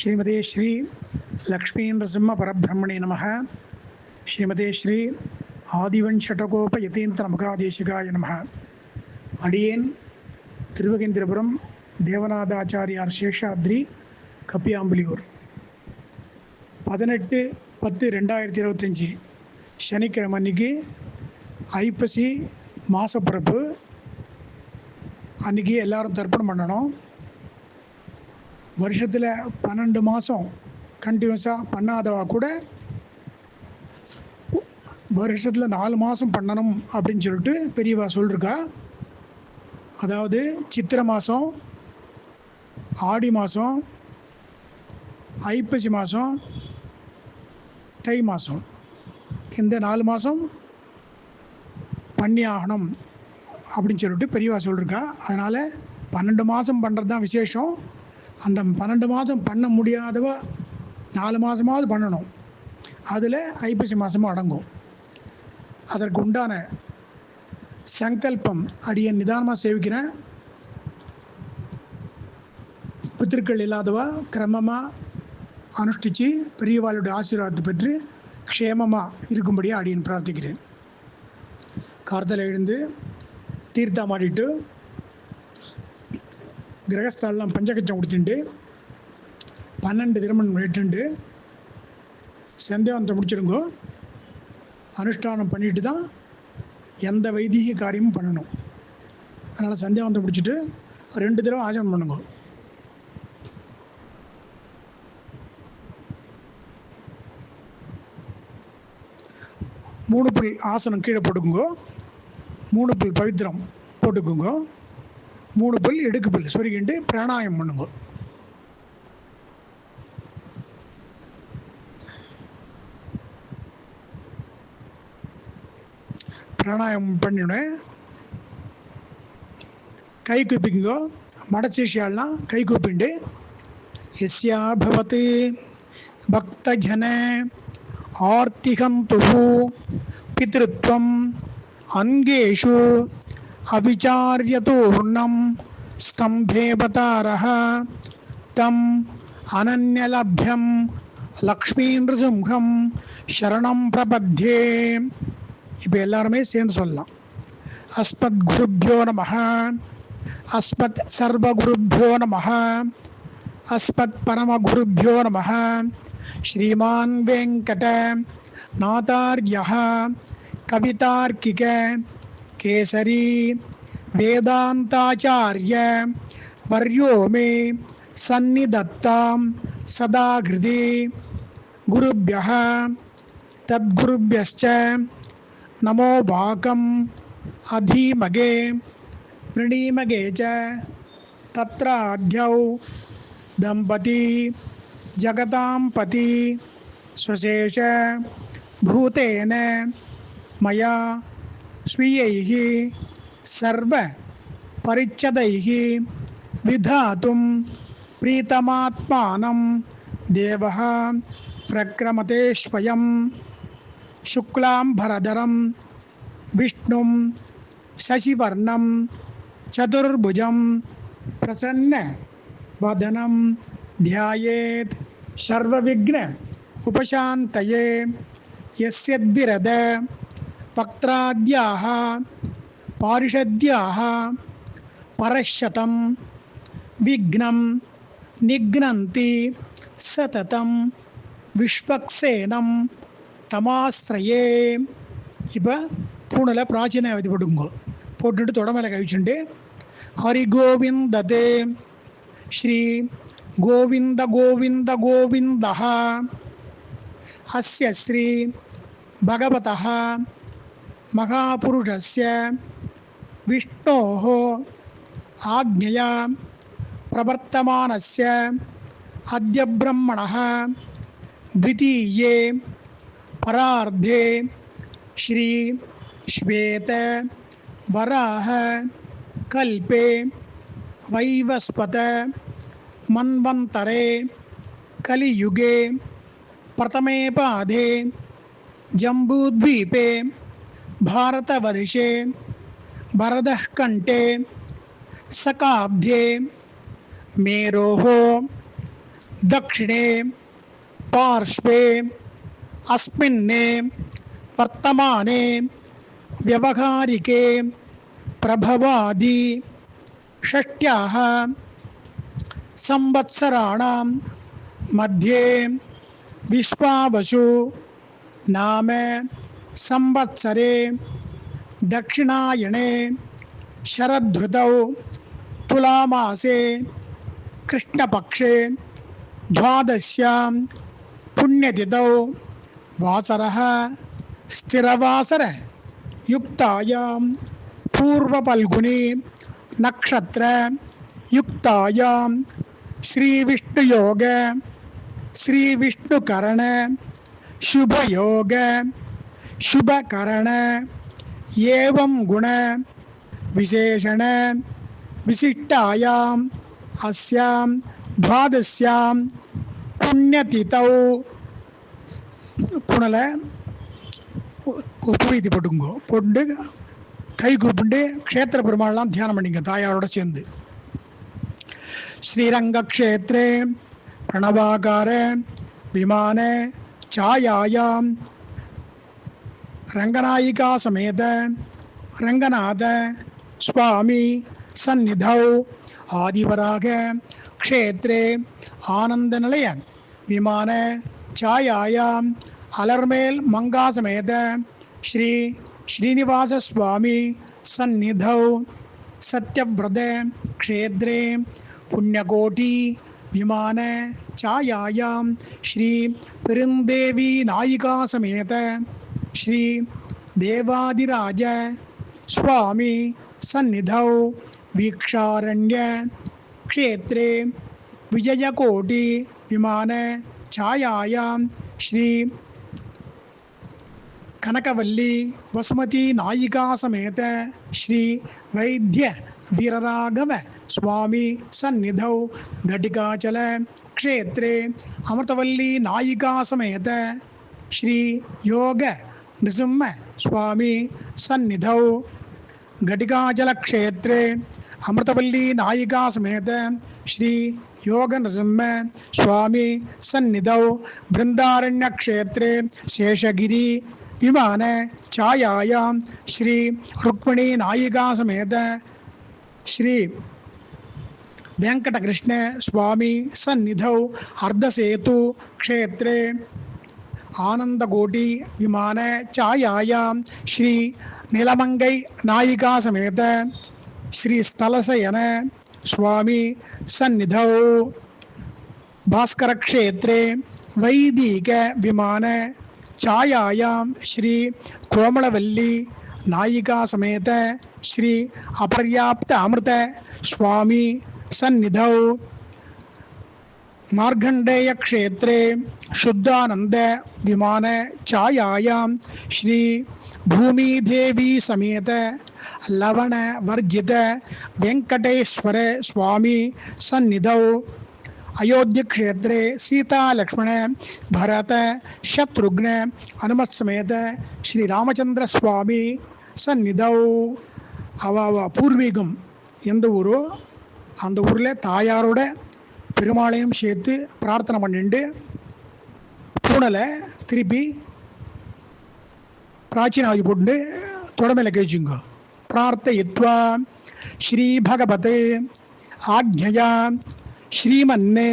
ஸ்ரீமதே ஸ்ரீ லக்ஷ்மீ நரசிம்ம பரபிரம்மணே நம ஸ்ரீமதே ஸ்ரீ ஆதிவன்ஷடகோப யதீந்திர முகாதேசிகாய நம அடியேன் திருவகேந்திரபுரம் தேவநாதாச்சாரியார் சேஷாத்ரி கப்பியாம்புலியூர். பதினெட்டு பத்து ரெண்டாயிரத்தி இருபத்தஞ்சி சனிக்கிழமை அன்னைக்கு ஐப்பசி மாசப்பிறப்பு. அன்றைக்கி எல்லாரும் தர்ப்பணம் பண்ணணும். வருஷத்தில் பன்னெண்டு மாதம் கண்டினியூஸாக பண்ணாதவா கூட வருஷத்தில் நாலு மாதம் பண்ணணும் அப்படின்னு சொல்லிட்டு பெரியவா சொல்லிருக்கா. அதாவது சித்திரை மாதம் ஆடி மாதம் ஐப்பசி மாதம் தை மாதம் இந்த நாலு மாதம் பண்ணி ஆகணும் அப்படின்னு சொல்லிட்டு பெரியவா சொல்லியிருக்கா அதனால் பன்னெண்டு மாதம் பண்ணுறது தான் விசேஷம். அந்த பன்னெண்டு மாதம் பண்ண முடியாதவ நாலு மாதமாவது பண்ணணும். அதில் ஐப்பசி மாதமும் அடங்கும். அதற்கு உண்டான சங்கல்பம் அடியை நிதானமாக சேவிக்கிறேன். பித்திருக்கள் இல்லாதவா கிரமமாக அனுஷ்டித்து பெரியவாளுடைய ஆசீர்வாதத்தை பெற்று க்ஷேமமாக இருக்கும்படியாக அடியன் பிரார்த்திக்கிறேன். கார்த்தலை எழுந்து தீர்த்தமாடிட்டு கிரகஸ்தாலெலாம் பஞ்சகச்சம் கொடுத்துட்டு பன்னெண்டு திருமணம் வெட்டுண்டு சந்தேகத்தை முடிச்சிடுங்கோ அனுஷ்டானம் பண்ணிட்டு தான் எந்த வைதிக காரியமும் பண்ணணும். அதனால் சந்தேகத்தை முடிச்சுட்டு ரெண்டு தடவை ஆச்சரணம் பண்ணுங்க. மூணு புல் ஆசனம் கீழே போட்டுக்குங்கோ. மூணு புல் பவித்திரம் போட்டுக்குங்க. மூணு புல் எடுக்கு புல் சொருகிண்டு பிராணாயம் பண்ணுங்க பிராணாயம் பண்ணிவிடுவேன் கை கூப்பிக்குங்கோ மடசேஷியாலாம் கை கூப்பிண்டு எஸ்யா பவத்து பக்தஜன ஆர்த்திகந்து பித்ருத்வம் அங்கேஷு अविचार्यतूर्णं स्तम्भेवतारः तम् अनन्यलभ्यं லக்ஷ்மீந்திரசிம்ஹம் சரணம் பிரபத்யே இப்போ எல்லாருமே சேர்ந்து சொல்லலாம் அஸ்மத் குருப்பியோ நம அஸ்மத் சர்வகுருப்பியோ நம அஸ்மத் பரமகுருப்பியோ நம ஸ்ரீமான் வெங்கட நாதார்ய கவிதார்க்கிக केसरी वेदान्ताचार्य वर्यो मे सन्निधत्तां सदा हृदि गुरुभ्यः तद्गुरुभ्यश्च नमो वाकम् अधीमगे वृणीमगे च दम्पती जगतां पति स्वशेष भूतेन मया स्वीयैः सर्वपरिच्छदैः विधातुं प्रीतमात्मानं देवः प्रक्रमते स्वयं शुक्लाम्भरधरं विष्णुं शशिवर्णं चतुर्भुजं प्रसन्नवदनं ध्यायेत् सर्वविघ्न उपशान्तये यस्यद्विरद పక్త్రాద్యాహ పారిషద్యాహ పరశతం విఘ్నం నిఘ్నంతి సతతం విశ్వక్సేనం தமாஸ்திரையே இப்போ பூணில் பிராச்சீன விதி போட்டுங்கோ போட்டுட்டு தொடமையில் கழிச்சுண்டு ஹரி கோவிந்ததே ஸ்ரீ கோவிந்த கோவிந்த கோவிந்தா அஸ்ய ஸ்ரீ பகவதா महापुरुषस्य विष्णोः आज्ञया प्रवर्तमानस्य अद्य ब्रह्मणः द्वितीये परार्धे श्री श्वेत वराह कल्पे वैवस्पत मन्वन्तरे कलियुगे प्रथमे पादे जम्बूद्वीपे भारतवर्षे, भरतः कण्ठे, सकाब्धे, मेरोः, दक्षिणे, पार्श्वे, अस्मिन्ने, वर्तमाने, व्यवहारिके, प्रभवादि, षष्ट्याः, संवत्सराणां मध्ये, विश्वावसु, नाम संवत्सरे दक्षिणायणे शरद्धृतौ तुलामासे कृष्णपक्षे द्वादश्यां पुण्यतिथौ वासरः स्थिरवासर। युक्तायां पूर्वफल्गुनी नक्षत्र। युक्तायां श्रीविष्णुयोग। श्रीविष्णुकरण। शुभयोग। शुभकरण एवं गुण विशेषण विशिष्टायाम् अस्यां द्वादश्यां पुण्यतिथौ புனலை புரியுது போட்டுங்கோ போட்டு கை கூப்பிட்டு க்ஷேத்திர பெருமாள்லாம் தியானம் பண்ணிங்க தாயாரோட சேர்ந்து ஸ்ரீரங்கக்ஷேத்ரே பிரணவாகார விமான சாயாயாம் ரங்கநாயிகா சமேத ரங்கநாத சுவாமி சந்நிதௌ ஆதிவராக க்ஷேத்ரே ஆனந்த நிலைய விமான சாயாயாம் அலர்மேல் மங்கா சமேத ஸ்ரீ ஸ்ரீனிவாச சுவாமி சந்நிதௌ சத்யவிரத க்ஷேத்ரே புண்ணியகோட்டி விமான சாயாயாம் ஸ்ரீ பெருந்தேவி நாயிகா சமேத ஸ்ரீ தேவாதிராஜ சுவாமி சந்நிதௌ வீக்ஷாரண்ய க்ஷேத்ரே விஜயகோட்டி விமான சாயாயாம் ஸ்ரீ கனகவல்லி வசுமதி நாயிகா சமேத ஸ்ரீ வைத்திய வீரராகவ சுவாமி சந்நிதௌ கடிகாச்சல க்ஷேத்ரே அமிர்தவல்லி நாயிகா சமேத ஸ்ரீ யோக नृसिंह स्वामी सन्निधौ। घटिकाचल क्षेत्रे अमृतवल्ली नायिका समेत श्री योग नृसिंह स्वामी सन्निधौ। बृंदारण्य क्षेत्रे शेषगिरी विमान छायायां श्री रुक्मिणी नायिका समेत श्री वेंकटकृष्ण स्वामी सन्निधौ। अर्धसेतु क्षेत्रे आनंदकोटि विमान छायायां श्री नीलमंगै नायिका समेत श्री स्थलशयन स्वामी सन्निधौ भास्कर क्षेत्रे वैदिक विमान छायायां श्री कोमलवल्ली नायिका समेत श्री अपर्याप्त अमृत स्वामी सन्निधौ मार्कण्डेय क्षेत्रे शुद्धानंद विमान छायायां श्री भूमिदेवी समेत लवण वर्जित वेंकटेश्वर स्वामी सन्निधौ अयोध्य क्षेत्रे सीता लक्ष्मण भरत शत्रुघ्न हनुमत समेत श्री रामचंद्र சுவாமி சந்நிதௌ அவ அவ பூர்வீகம் எந்த ஊரோ அந்த ஊரில் தாயாரோட பெருமாளையும் சேர்த்து பிரார்த்தனை பண்ணிட்டு பூனலை திருப்பி பிராச்சீனாதி போட்டு தொடமையில் கழிச்சுங்க. பிரார்த்தயித்வா ஸ்ரீ பகவத். ஆக்ஞயா ஸ்ரீமன்னே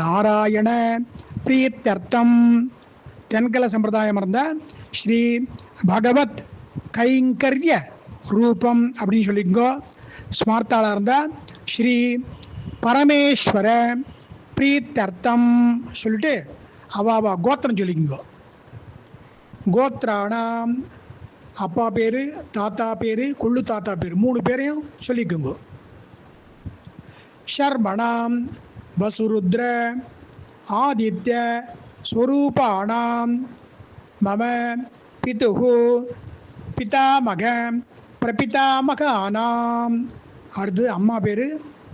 நாராயண பிரீத்தர்த்தம் தென்கல சம்பிரதாயம் இருந்த ஸ்ரீ பகவத் கைங்கரிய ரூபம் அப்படின்னு சொல்லிக்கோ ஸ்மார்த்தாளாக இருந்தால் ஸ்ரீ பரமேஸ்வர பிரீத்தர்த்தம் சொல்லிட்டு அவாவா கோத்திரம் சொல்லிக்குங்கோ. கோத்ரானாம் அப்பா பேர் தாத்தா பேர் கொள்ளு தாத்தா பேர் மூணு பேரையும் சொல்லிக்குங்கோ. ஷர்மணாம் வசுருத்ர ஆதித்ய ஸ்வரூபானாம். மம பிதுகு பிதாமக பிரபிதாமகானாம். அடுத்து அம்மா பேர்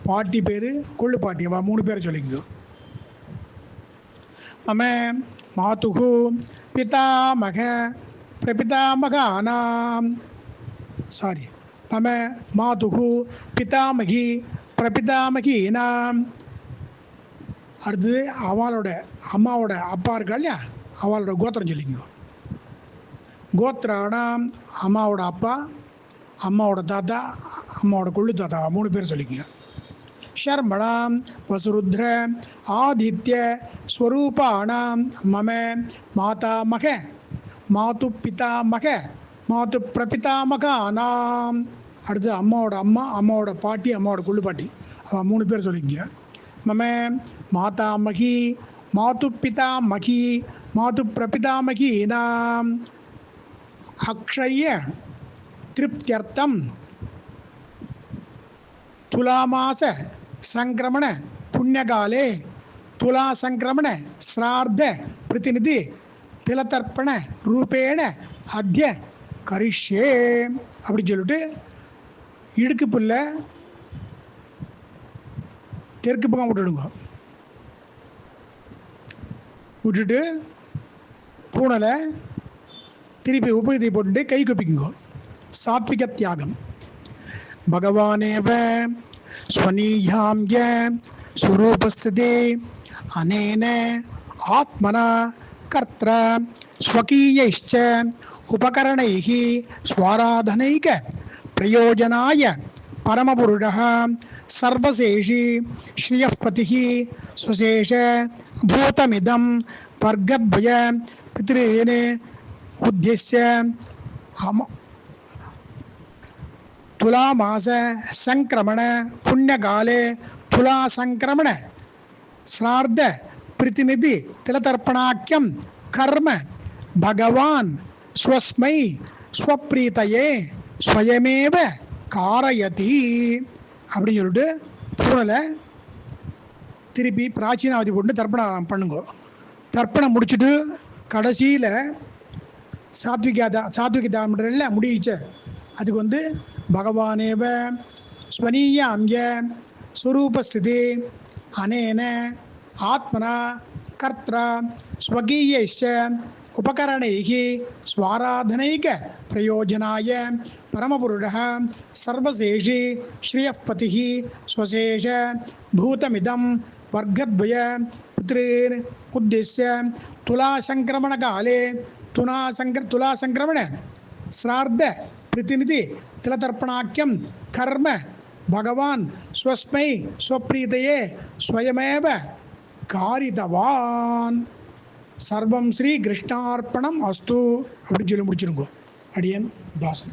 பாட்டி பேர் கொள்ளு பாட்டி. அவ மூணு பேரை சொல்லிங்க மம மாதுகு பிதாமக பிரபிதாமகானாம் சாரி மம மாதுகு பிதாமகி பிரபிதாமகினாம் அடுத்தது அவளோட அம்மாவோட அப்பா இருக்கா இல்லையா? அவளோட கோத்திரம் சொல்லிங்க கோத்திரானாம் அம்மாவோட அப்பா அம்மாவோட தாத்தா அம்மாவோட கொள்ளு தாத்தா. மூணு பேர் சொல்லிக்கங்க. शर्मणां वसुरुद्र आदित्य स्वरूपाणां मम मातामह மாதுப்பிதாமக மாது பிரபிதாமக ஆனாம் அடுத்து அம்மாவோட அம்மா அம்மாவோட பாட்டி அம்மாவோட கொள்ளு பாட்டி அவன் மூணு பேர் சொல்லிங்க மம மாதாமகி மாது பிதாமகி மாது பிரபிதாமகி நாம் அக்ஷய திருப்தியர்த்தம். துலாமாச संक्रमण पुण्यकाले तुला संक्रमण श्राद्ध प्रतिनिधि திலதர்ப்பண ரூபேண அத்திய கரிஷே அப்படின்னு சொல்லிட்டு இடுக்கு புல்ல தெற்கு பக்கம் விட்டுடுங்க. விட்டுட்டு பூனலை திருப்பி உபயத்தை போட்டு கை கொப்பிக்குங்க. சாத்விக தியாகம். பகவானேவ भगवानेव स्वनीयाम्य स्वरूपस्थिते अनेन आत्मना कर्त्र स्वकीयैश्च उपकरणैः स्वाराधनैक प्रयोजनाय परमपुरुषः सर्वशेषी श्रियःपतिः स्वशेष भूतमिदं वर्गद्वय पितॄन् उद्देश्य துலா மாச சங்கிரமண புண்ணியகாலே துலா சங்கிரமண ஸ்ரார்த பிரதிநிதி திலதர்ப்பணாக்கியம் கர்ம பகவான் ஸ்வஸ்மை ஸ்வப்ரீத்தையே ஸ்வயமேவ காரயதி அப்படின்னு சொல்லிட்டு பொருளை திருப்பி பிராச்சீனாவதி கொண்டு தர்ப்பணம் பண்ணுங்க. தர்ப்பணம் முடிச்சுட்டு கடைசியில் சாத்விகா தா சாத்விக தாமன்றல அதுக்கு வந்து भगवान स्वनीयां ये स्वरूपस्थिति अनेन आत्मना कर्त स्वीय स्वाराधन प्रयोजनाय परमपुरुषः सर्वशेषि श्रियपति स्वशेष भूतमिदं वर्गद्वय पुत्रीर्उद्दिश्य तुलासङ्क्रमणकाले काले तुलासङ्क्रमण श्राद्ध ప్రతినిధి తిలతర్పణాఖ్యం కర్మ భగవాన్ స్వస్మై స్వప్రీతయే స్వయమేవ காரிதவான். சர்வம் ஸ்ரீ கிருஷ்ணார்ப்பணம் அஸ்து. அப்படின்னு சொல்லி முடிச்சிருங்கோ. அடியன் தாசன்.